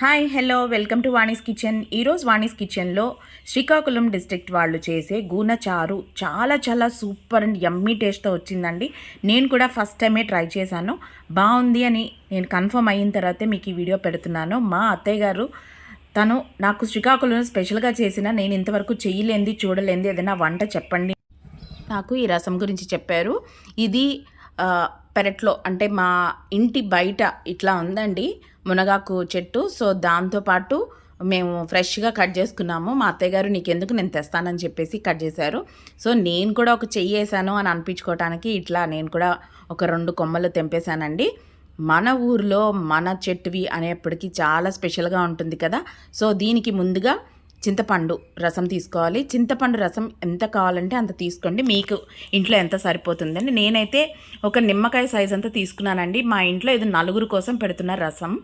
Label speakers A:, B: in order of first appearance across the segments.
A: Hi hello welcome to Vani's kitchen. ఈరోజు వాణిస్ కిచెన్లో Srikakulam district వాళ్ళు చేసే గూన చారు చాలా చాలా సూపర్ అండ్ యమ్మీ టేస్ట్తో వచ్చిందండి. నేను కూడా ఫస్ట్ టైమే ట్రై చేశాను. బాగుంది అని నేను కన్ఫర్మ్ అయిన తర్వాతే మీకు ఈ వీడియో పెడుతున్నాను. మా అత్తయ్య గారు తను నాకు శ్రీకాకుళం స్పెషల్గా చేసిన నేను ఇంతవరకు చేయలేంది చూడలేంది ఏదైనా వంట చెప్పండి. నాకు ఈ రసం గురించి చెప్పారు. ఇది పెరట్లో అంటే మా ఇంటి బయట ఇట్లా ఉందండి. మునగాకు చెట్టు. సో దాంతోపాటు మేము ఫ్రెష్గా కట్ చేసుకున్నాము. మా అత్తయ్య గారు నీకెందుకు నేను తెస్తానని చెప్పేసి కట్ చేశారు. సో నేను కూడా ఒక చెయ్యి వేసాను అని అనిపించుకోవటానికి ఇట్లా నేను కూడా ఒక రెండు కొమ్మలు తెంపేశానండి. మన ఊర్లో మన చెట్టువి అనేప్పటికీ చాలా స్పెషల్గా ఉంటుంది కదా. సో దీనికి ముందుగా చింతపండు రసం తీసుకోవాలి. చింతపండు రసం ఎంత కావాలంటే అంత తీసుకోండి. మీకు ఇంట్లో ఎంత సరిపోతుందండి. నేనైతే ఒక నిమ్మకాయ సైజ్ అంతా తీసుకున్నానండి. మా ఇంట్లో ఇది నలుగురు కోసం పెడుతున్న రసం.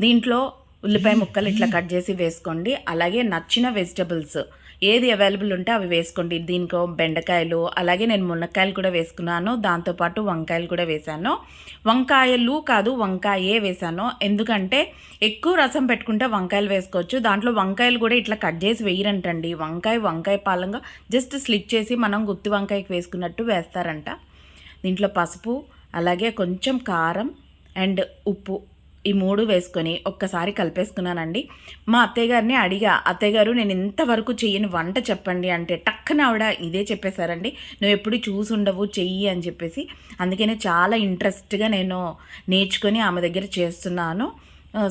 A: దీంట్లో ఉల్లిపాయ ముక్కలు ఇట్లా కట్ చేసి వేసుకోండి. అలాగే నచ్చిన వెజిటబుల్స్. ఏది అవైలబుల్ ఉంటే అవి వేసుకోండి. దీనికో బెండకాయలు అలాగే నేను మునక్కాయలు కూడా వేసుకున్నాను. దాంతోపాటు వంకాయలు కూడా వేశాను. వంకాయలు కాదు వంకాయే వేశాను. ఎందుకంటే ఎక్కువ రసం పెట్టుకుంటే వంకాయలు వేసుకోవచ్చు. దాంట్లో వంకాయలు కూడా ఇట్లా కట్ చేసి వేయరంటండి. వంకాయ వంకాయ పాలంగా జస్ట్ స్లిట్ చేసి మనం గుత్తి వంకాయకి వేసుకున్నట్టు వేస్తారంట. దీంట్లో పసుపు అలాగే కొంచెం కారం అండ్ ఉప్పు ఈ మూడు వేసుకొని ఒక్కసారి కలిపేసుకున్నానండి. మా అత్తయ్య గారిని అడిగా అత్తయ్య గారు నేను ఇంతవరకు చెయ్యని వంట చెప్పండి అంటే టక్కన ఆవిడ ఇదే చెప్పేశారండి. నువ్వు ఎప్పుడు చూసి ఉండవు చెయ్యి అని చెప్పేసి. అందుకనే చాలా ఇంట్రెస్ట్గా నేను నేర్చుకొని ఆమె దగ్గర చేస్తున్నాను.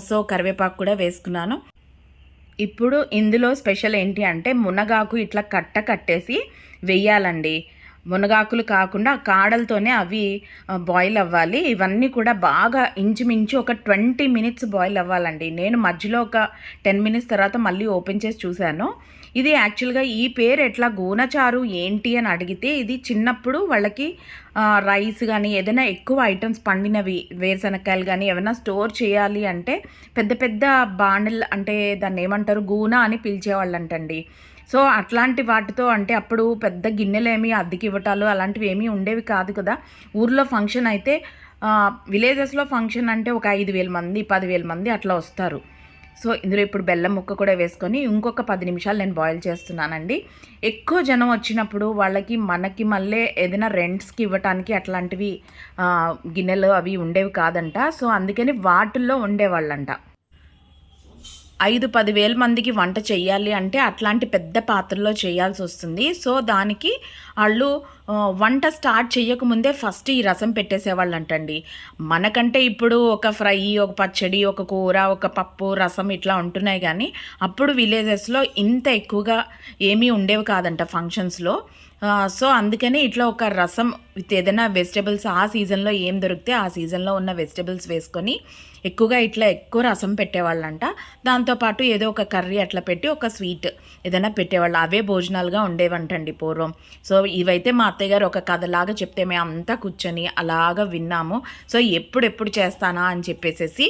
A: సో కరివేపాకు కూడా వేసుకున్నాను. ఇప్పుడు ఇందులో స్పెషల్ ఏంటి అంటే మునగాకు ఇట్లా కట్ట కట్టేసి వెయ్యాలండి మునగాకులు కాకుండా కాడలతోనే అవి బాయిల్ అవ్వాలి. ఇవన్నీ కూడా బాగా ఇంచుమించు ఒక ట్వంటీ మినిట్స్ బాయిల్ అవ్వాలండి. నేను మధ్యలో ఒక టెన్ మినిట్స్ తర్వాత మళ్ళీ ఓపెన్ చేసి చూశాను. ఇది యాక్చువల్గా ఈ పేరు ఎట్లా గోనచారు ఏంటి అని అడిగితే ఇది చిన్నప్పుడు వాళ్ళకి రైస్ కానీ ఏదైనా ఎక్కువ ఐటమ్స్ పండినవి వేరుశనక్కాయలు కానీ ఏమైనా స్టోర్ చేయాలి అంటే పెద్ద పెద్ద బాండిల్ అంటే దాన్ని ఏమంటారు? గూన అని పిలిచేవాళ్ళంటండి. సో అట్లాంటి వాటితో అంటే అప్పుడు పెద్ద గిన్నెలు ఏమి అద్దెకి ఇవ్వటాలు అలాంటివి ఏమీ ఉండేవి కాదు కదా. ఊర్లో ఫంక్షన్ అయితే విలేజెస్లో ఫంక్షన్ అంటే ఒక ఐదు వేల మంది పదివేల మంది అట్లా వస్తారు. సో ఇందులో ఇప్పుడు బెల్లం ముక్క కూడా వేసుకొని ఇంకొక పది నిమిషాలు నేను బాయిల్ చేస్తున్నానండి. ఎక్కువ జనం వచ్చినప్పుడు వాళ్ళకి మనకి మళ్ళీ ఏదైనా రెంట్స్కి ఇవ్వటానికి అట్లాంటివి గిన్నెలు అవి ఉండేవి కాదంట. సో అందుకని వాటిల్లో ఉండేవాళ్ళంట. ఐదు పదివేల మందికి వంట చేయాలి అంటే అట్లాంటి పెద్ద పాత్రలో చేయాల్సి వస్తుంది. సో దానికి వాళ్ళు వంట స్టార్ట్ చేయకముందే ఫస్ట్ ఈ రసం పెట్టేసేవాళ్ళు అంటండి మనకంటే ఇప్పుడు ఒక ఫ్రై ఒక పచ్చడి ఒక కూర ఒక పప్పు రసం ఇట్లా ఉంటున్నాయి కానీ అప్పుడు విలేజెస్లో ఇంత ఎక్కువగా ఏమీ ఉండేవి కాదంట ఫంక్షన్స్లో. సో అందుకనే ఇట్లా ఒక రసం విత్ ఏదైనా వెజిటబుల్స్ ఆ సీజన్లో ఏం దొరికితే ఆ సీజన్లో ఉన్న వెజిటబుల్స్ వేసుకొని ఎక్కువగా ఇట్లా ఎక్కువ రసం పెట్టేవాళ్ళంట. దాంతోపాటు ఏదో ఒక కర్రీ అట్లా పెట్టి ఒక స్వీట్ ఏదైనా పెట్టేవాళ్ళు. అవే భోజనాలుగా ఉండేవంటండి పూర్వం. సో ఇవైతే మా అత్తయ్య గారు ఒక కథలాగా చెప్తే మేము అంతా కూర్చొని అలాగా విన్నాము. సో ఎప్పుడెప్పుడు చేస్తానా అని చెప్పేసేసి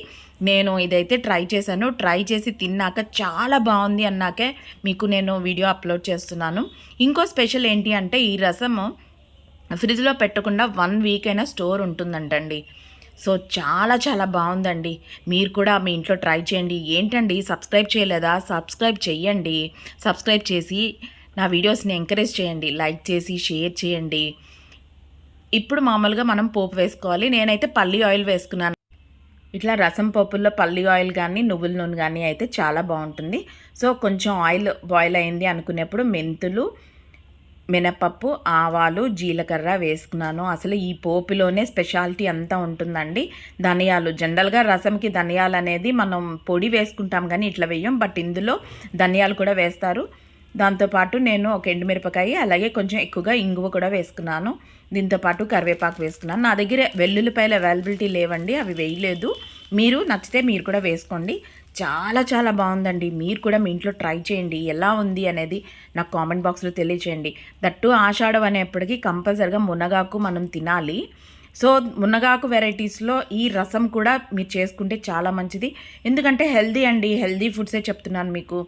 A: నేను ఇదైతే ట్రై చేశాను. ట్రై చేసి తిన్నాక చాలా బాగుంది అన్నాకే మీకు నేను వీడియో అప్లోడ్ చేస్తున్నాను. ఇంకో స్పెషల్ ఏంటి అంటే ఈ రసము ఫ్రిడ్జ్లో పెట్టకుండా వన్ వీక్ అయినా స్టోర్ ఉంటుందంటండి. సో చాలా చాలా బాగుందండి. మీరు కూడా మీ ఇంట్లో ట్రై చేయండి. ఏంటండి? సబ్స్క్రైబ్ చేయలేదా? సబ్స్క్రైబ్ చేయండి సబ్స్క్రైబ్ చేసి నా వీడియోస్ని ఎంకరేజ్ చేయండి. లైక్ చేసి షేర్ చేయండి. ఇప్పుడు మామూలుగా మనం పోపు వేసుకోవాలి. నేనైతే పల్లి ఆయిల్ వేసుకున్నాను. ఇట్లా రసం పప్పుల్లో పల్లి ఆయిల్ కానీ నువ్వుల నూనె కానీ అయితే చాలా బాగుంటుంది. సో కొంచెం ఆయిల్ బాయిల్ అయింది అనుకునేప్పుడు మెంతులు మినపప్పు ఆవాలు జీలకర్ర వేసుకున్నాను. అసలు ఈ పోపులోనే స్పెషాలిటీ అంతా ఉంటుందండి. ధనియాలు జనరల్గా రసంకి ధనియాలు అనేది మనం పొడి వేసుకుంటాం కానీ ఇట్లా వేయం. బట్ ఇందులో ధనియాలు కూడా వేస్తారు. దాంతోపాటు నేను ఒక ఎండుమిరపకాయ అలాగే కొంచెం ఎక్కువగా ఇంగువ కూడా వేసుకున్నాను. దీంతోపాటు కరివేపాకు వేసుకున్నాను. నా దగ్గర వెల్లుల్లిపాయలు అవైలబిలిటీ లేవండి అవి వేయలేదు. మీరు నచ్చితే మీరు కూడా వేసుకోండి. చాలా చాలా బాగుందండి. మీరు కూడా మీ ఇంట్లో ట్రై చేయండి. ఎలా ఉంది అనేది నాకు కామెంట్ బాక్స్లో తెలియచేయండి. దట్టు ఆషాఢం అనేప్పటికీ కంపల్సరిగా మునగాకు మనం తినాలి. సో మునగాకు వెరైటీస్లో ఈ రసం కూడా మీరు చేసుకుంటే చాలా మంచిది. ఎందుకంటే హెల్దీ అండి. హెల్దీ ఫుడ్సే చెప్తున్నాను మీకు.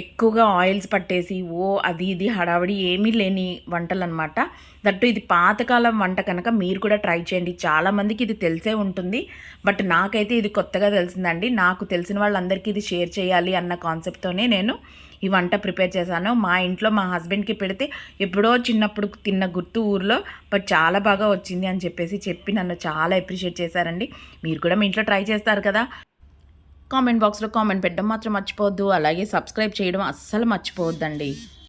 A: ఎక్కువగా ఆయిల్స్ పట్టేసి ఓ అది ఇది హడావిడి ఏమీ లేని వంటలు అనమాట దట్టు ఇది పాతకాలం వంట కనుక మీరు కూడా ట్రై చేయండి. చాలామందికి ఇది తెలిసే ఉంటుంది. బట్ నాకైతే ఇది కొత్తగా తెలిసిందండి. నాకు తెలిసిన వాళ్ళందరికీ ఇది షేర్ చేయాలి అన్న కాన్సెప్ట్తోనే నేను ఈ వంట ప్రిపేర్ చేశాను. మా ఇంట్లో మా హస్బెండ్కి పెడితే ఎప్పుడో చిన్నప్పుడు తిన్న గుర్తు ఊర్లో బట్ చాలా బాగా వచ్చింది అని చెప్పేసి చెప్పి నన్ను చాలా అప్రిషియేట్ చేశారండి. మీరు కూడా మీ ఇంట్లో ట్రై చేస్తారు కదా. కామెంట్ బాక్స్లో కామెంట్ పెట్టడం మాత్రం మర్చిపోవద్దు. అలాగే సబ్స్క్రైబ్ చేయడం అస్సలు మర్చిపోవద్దండి.